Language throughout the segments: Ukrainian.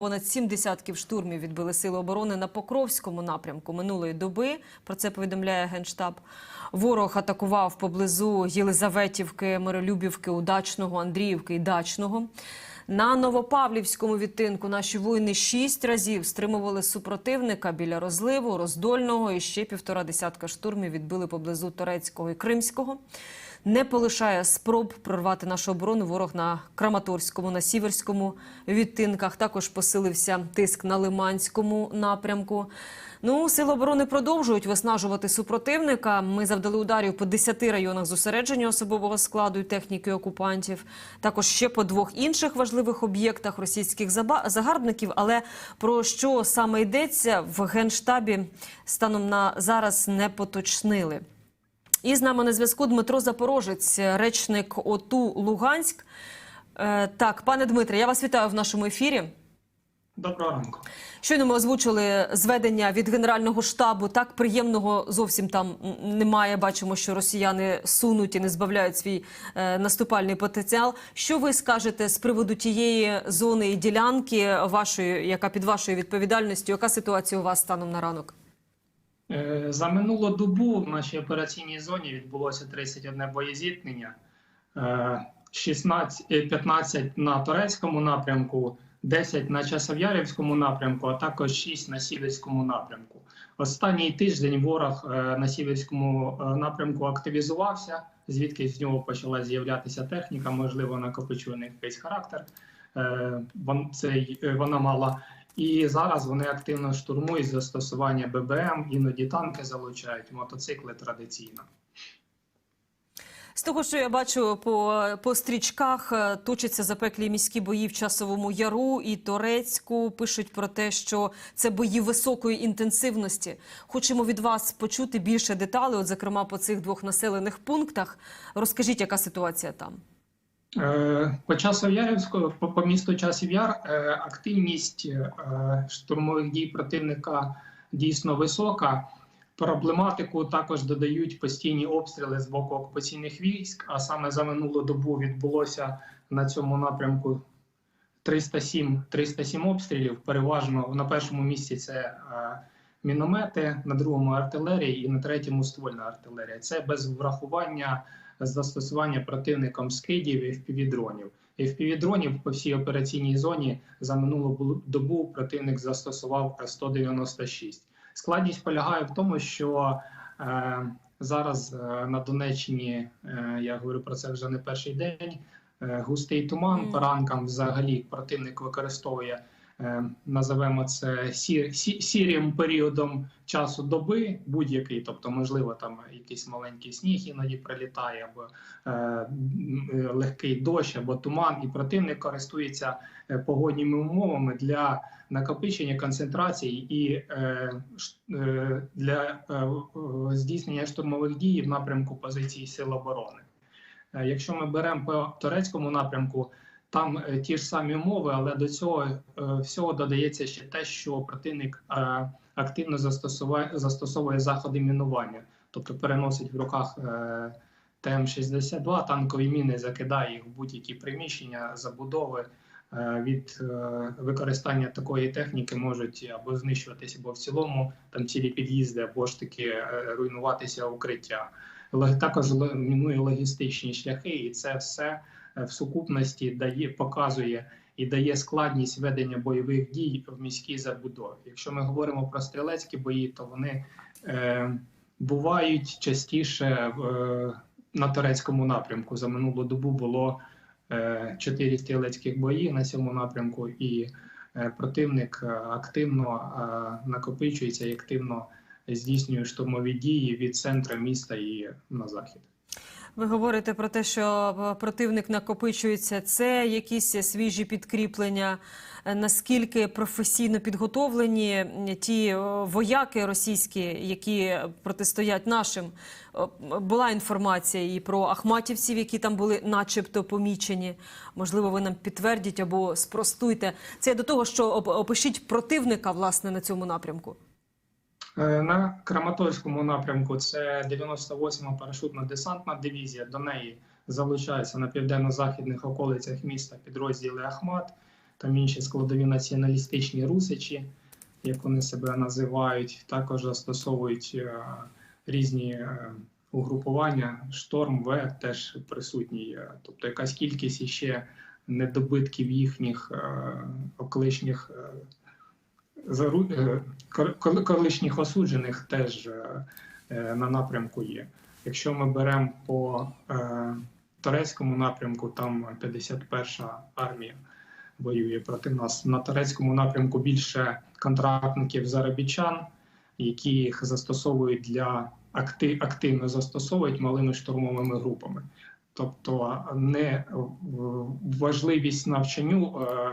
Понад сім десятків штурмів відбили сили оборони на Покровському напрямку минулої доби. Про це повідомляє генштаб. Ворог атакував поблизу Єлизаветівки, Миролюбівки, Удачного, Андріївки і Дачного. На Новопавлівському відтинку наші воїни шість разів стримували супротивника біля розливу, роздольного і ще півтора десятка штурмів відбили поблизу Торецького і Кримського. Не полишає спроб прорвати нашу оборону. Ворог на Краматорському, на Сіверському відтинках. Також посилився тиск на Лиманському напрямку. Ну, сили оборони продовжують виснажувати супротивника. Ми завдали ударів по 10 районах зосередження особового складу і техніки окупантів. Також ще по двох інших важливих об'єктах російських загарбників. Але про що саме йдеться в генштабі станом на зараз не поточнили. І з нами на зв'язку Дмитро Запорожець, речник ОТУ Луганськ. Е, так, пане Дмитре, я вас вітаю в нашому ефірі. Доброго ранку. Щойно ми озвучили зведення від Генерального штабу. Так приємного зовсім там немає. Бачимо, що росіяни сунуть і не збавляють свій е, наступальний потенціал. Що ви скажете з приводу тієї зони і ділянки вашої, яка під вашою відповідальністю? Яка ситуація у вас станом на ранок? Е, За минулу добу в нашій операційній зоні відбулося 31 боєзіткнення, Е, 16, е, 15 на турецькому напрямку, 10 на Часов'ярівському напрямку, а також 6 на Сіверському напрямку. Останній тиждень ворог е, на Сіверському е, напрямку активізувався, звідки з нього почала з'являтися техніка, можливо, накопичує у якийсь характер. Е, Вона мала І зараз вони активно штурмують застосування ББМ, іноді танки залучають, мотоцикли традиційно. З того, що я бачу по, по стрічках, е, точаться запеклі міські бої в часовому яру і Торецьку. Пишуть про те, що це бої високої інтенсивності. Хочемо від вас почути більше деталей, от зокрема по цих двох населених пунктах. Розкажіть, яка ситуація там? Е, По Часов'ярівську, по, по місту Часів Яр, е, активність штурмових дій противника дійсно висока. Проблематику також додають постійні обстріли з боку окупаційних військ. А саме за минулу добу відбулося на цьому напрямку 307, 307 обстрілів. Переважно на першому місці це е, міномети, на другому артилерія і на третьому ствольна артилерія. Це без врахування застосування противником скидів і FPV-дронів. FPV-дронів по всій операційній зоні за минулу бу- добу противник застосував 196. Складність полягає в тому, що е, зараз е, на Донеччині, е, я говорю про це вже не перший день. е, Густий туман по ранкам взагалі противник використовує, е, називаемо це сі, сі, сірим періодом часу доби, будь-який, тобто, можливо, там якийсь маленький сніг іноді прилітає, або е, е, легкий дощ, або туман, і противник користується погодніми умовами для накопичення концентрації і е, е, для е, е, здійснення штурмових дій в напрямку позицій Сил оборони. Е, Якщо ми беремо по турецькому напрямку, там е, ті ж самі умови, але до цього е, всього додається ще те, що противник е, активно застосовує, застосовує заходи мінування, тобто переносить в руках е, ТМ-62, танкові міни, закидає їх в будь-які приміщення, забудови. Е, Від е, використання такої техніки можуть або знищуватися, або в цілому там цілі під'їзди, або ж таки е, руйнуватися укриття. Також мінує логістичні шляхи, і це все в сукупності дає, показує і дає складність ведення бойових дій в міській забудові. Якщо ми говоримо про стрілецькі бої, то вони е, бувають частіше е, на турецькому напрямку. За минулу добу було чотири стрілецьких бої на цьому напрямку, і е, противник е, активно е, накопичується і активно здійснює штурмові дії від центру міста і на захід. Ви говорите про те, що е, противник накопичується. Це якісь свіжі підкріплення. Е, Наскільки професійно підготовлені ті е, вояки російські, які протистоять нашим? Була інформація і про ахматівців, які там були, начебто, помічені. Можливо, ви нам підтвердіть або спростуйте. Це до того, що оп- опишіть противника власне на цьому напрямку. Е, На Краматорському напрямку це 98-ма парашютно-десантна дивізія. До неї залучаються на південно-західних околицях міста підрозділи Ахмат. там інші складові націоналістичні русичі, як вони себе називають, також застосовують е, різні е, угрупування. Шторм В теж присутній. Тобто якась кількість іще недобитків їхніх е, е, колишніх осуджених теж е, е, на напрямку є. Якщо ми беремо по турецькому напрямку, там 51-ша армія воює проти нас. На турецькому напрямку більше контрактників заробітчан, які їх застосовують для акти- активно застосовують малими штурмовими групами. Тобто не важливість навчанню е,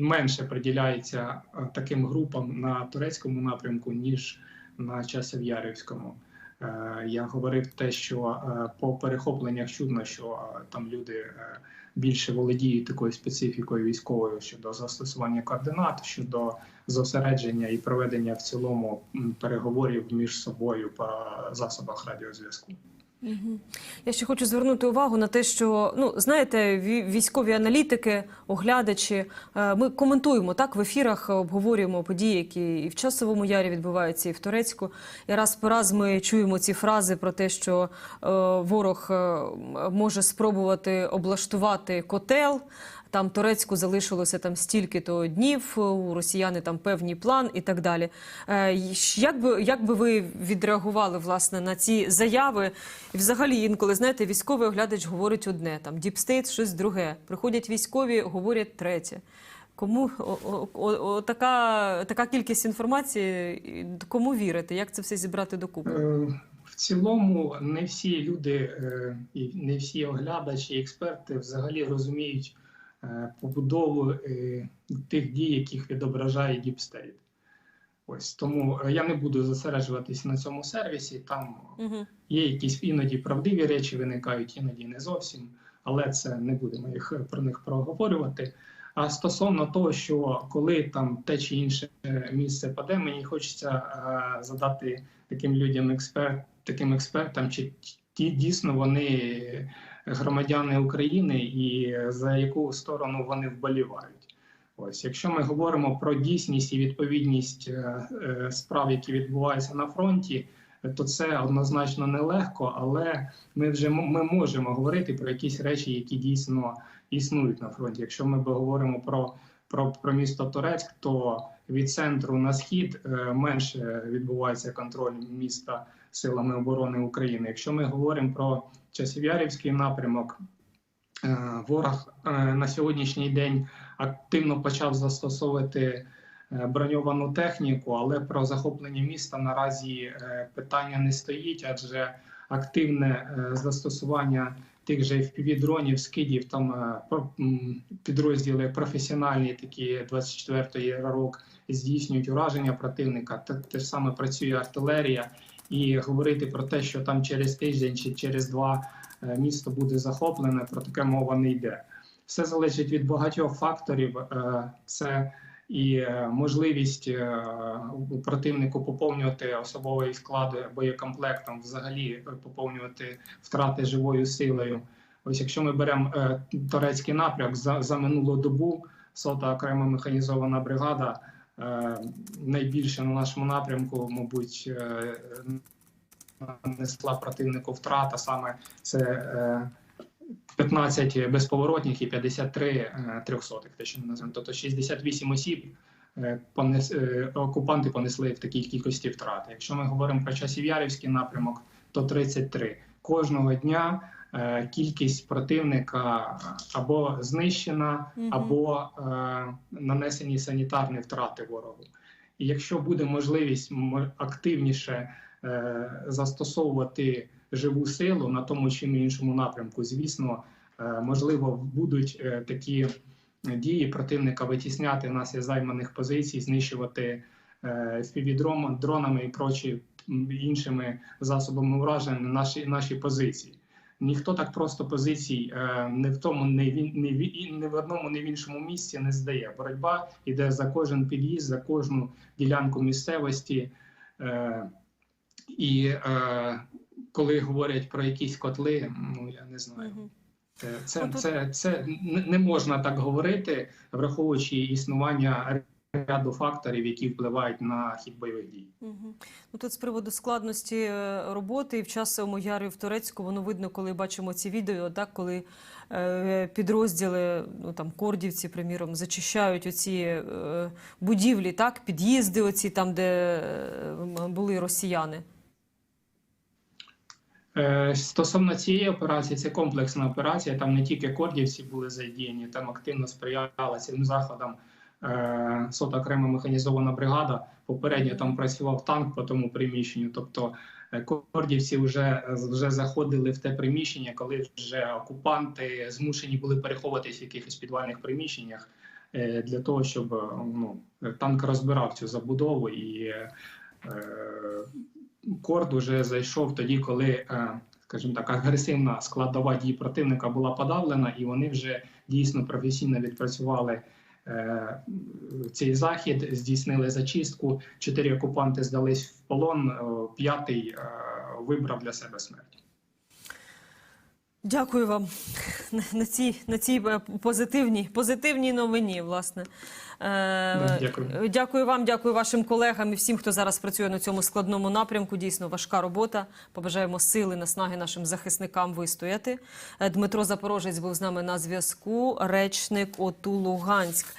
менше приділяється е, таким групам на турецькому напрямку, ніж на Часів'ярівському. Е, Я говорив те, що е, по перехопленнях чудно, що е, там люди е, більше володіють такою специфікою військовою щодо застосування координат, щодо зосередження і проведення в цілому переговорів між собою по засобах радіозв'язку. Я ще хочу звернути увагу на те, що ну знаєте, військові аналітики, оглядачі. е, Ми коментуємо так в ефірах, е, обговорюємо події, які і в часовому ярі відбуваються, і в Турецьку. І раз по раз ми чуємо ці фрази про те, що е, ворог може спробувати облаштувати котел. Там Турецьку залишилося там стільки-то днів, у росіяни там певний план і так далі. Е, Як би, як би ви відреагували власне на ці заяви? І взагалі інколи знаєте, військовий оглядач говорить одне, там діпстейт щось друге. Приходять військові, говорять третє. Кому о, о, о, така, така кількість інформації, кому вірити? Як це все зібрати докупи? Е, В цілому не всі люди е, і не всі оглядачі, експерти взагалі розуміють е, побудову е, тих дій, яких відображає State. Ось тому е, я не буду зосереджуватись на цьому сервісі. Там Угу. є якісь іноді правдиві речі, виникають, іноді не зовсім, але це не будемо їх е, про них проговорювати. А стосовно того, що коли там те чи інше е, місце паде, мені хочеться е, задати таким людям експерт, таким експертам, чи ті дійсно вони громадяни України і за яку сторону вони вболівають. Ось, якщо ми говоримо про дійсність і відповідність е, е, справ, які відбуваються на фронті, то це однозначно нелегко, але ми вже ми можемо говорити про якісь речі, які дійсно існують на фронті. Якщо ми говоримо про, про, про місто Турецьк, то від центру на схід е, менше відбувається контроль міста силами оборони України. Якщо ми говоримо про Часів'ярівський напрямок, е, ворог е, на сьогоднішній день активно почав застосовувати е, броньовану техніку, але про захоплення міста наразі питання не стоїть, адже активне застосування тих же FPV-дронів, скидів, там підрозділи професіональні, такі 24-ї РАРОК, здійснюють ураження противника. Те ж саме працює артилерія, і говорити про те, що там через тиждень чи через два е, місто буде захоплене, про таке мова не йде. Все залежить від багатьох факторів. Е, Це і е, можливість у противнику поповнювати особовий склад боєкомплектом, взагалі поповнювати втрати живою силою. Ось якщо ми беремо турецький напрямок за, за минулу добу, сота окрема механізована бригада найбільше на нашому напрямку, мабуть, е, нанесла противнику втрат, а саме це е, 15 безповоротних і 53 е, трьохсотих, те, що ми називаємо. Тобто 68 осіб е, понес, е, окупанти понесли в такій кількості втрат. Якщо ми говоримо про Часів'ярівський напрямок, то 33. Кожного дня е, кількість противника або знищена, або е, нанесені санітарні втрати ворогу. І якщо буде можливість активніше е, застосовувати живу силу на тому чи іншому напрямку, звісно, е, можливо, будуть е, такі дії противника витісняти нас із займаних позицій, знищувати співдром дронами і прочі іншими засобами ураження наші, наші позиції. Ніхто так просто позицій е, не в тому, не в, не, в, не в одному, не в іншому місці не здає. Боротьба йде за кожен під'їзд, за кожну ділянку місцевості. Е, і е, коли говорять про якісь котли, ну я не знаю. Це, це, це не не можна так говорити, враховуючи існування ряду факторів, які впливають на хід бойових дій. Угу. Ну тут з приводу складності е, роботи і в часовому ярі в Турецьку воно видно, коли бачимо ці відео, так коли е, підрозділи, ну там кордівці, приміром, зачищають оці е, будівлі, так під'їзди, оці там, де е, були росіяни. Е, Стосовно цієї операції, це комплексна операція. Там не тільки кордівці були задіяні, там активно сприяла цим заходам е, сота окрема механізована бригада. Попередньо там працював танк по тому приміщенню. Тобто е, кордівці вже, вже заходили в те приміщення, коли вже окупанти змушені були переховуватись в якихось підвальних приміщеннях е, для того, щоб е, ну, танк розбирав цю забудову і. е, Корд уже зайшов тоді, коли, е, скажімо так, агресивна складова дії противника була подавлена, і вони вже дійсно професійно відпрацювали е, цей захід, здійснили зачистку. Чотири окупанти здались в полон, е, п'ятий е, вибрав для себе смерть. Дякую вам на, цій, на цій е, позитивній, позитивній новині, власне. Е, дякую. Дякую вам, дякую вашим колегам і всім, хто зараз працює на цьому складному напрямку. Дійсно важка робота. Побажаємо сили, наснаги нашим захисникам вистояти. Е, Дмитро Запорожець був з нами на зв'язку. Речник ОТУ Луганськ.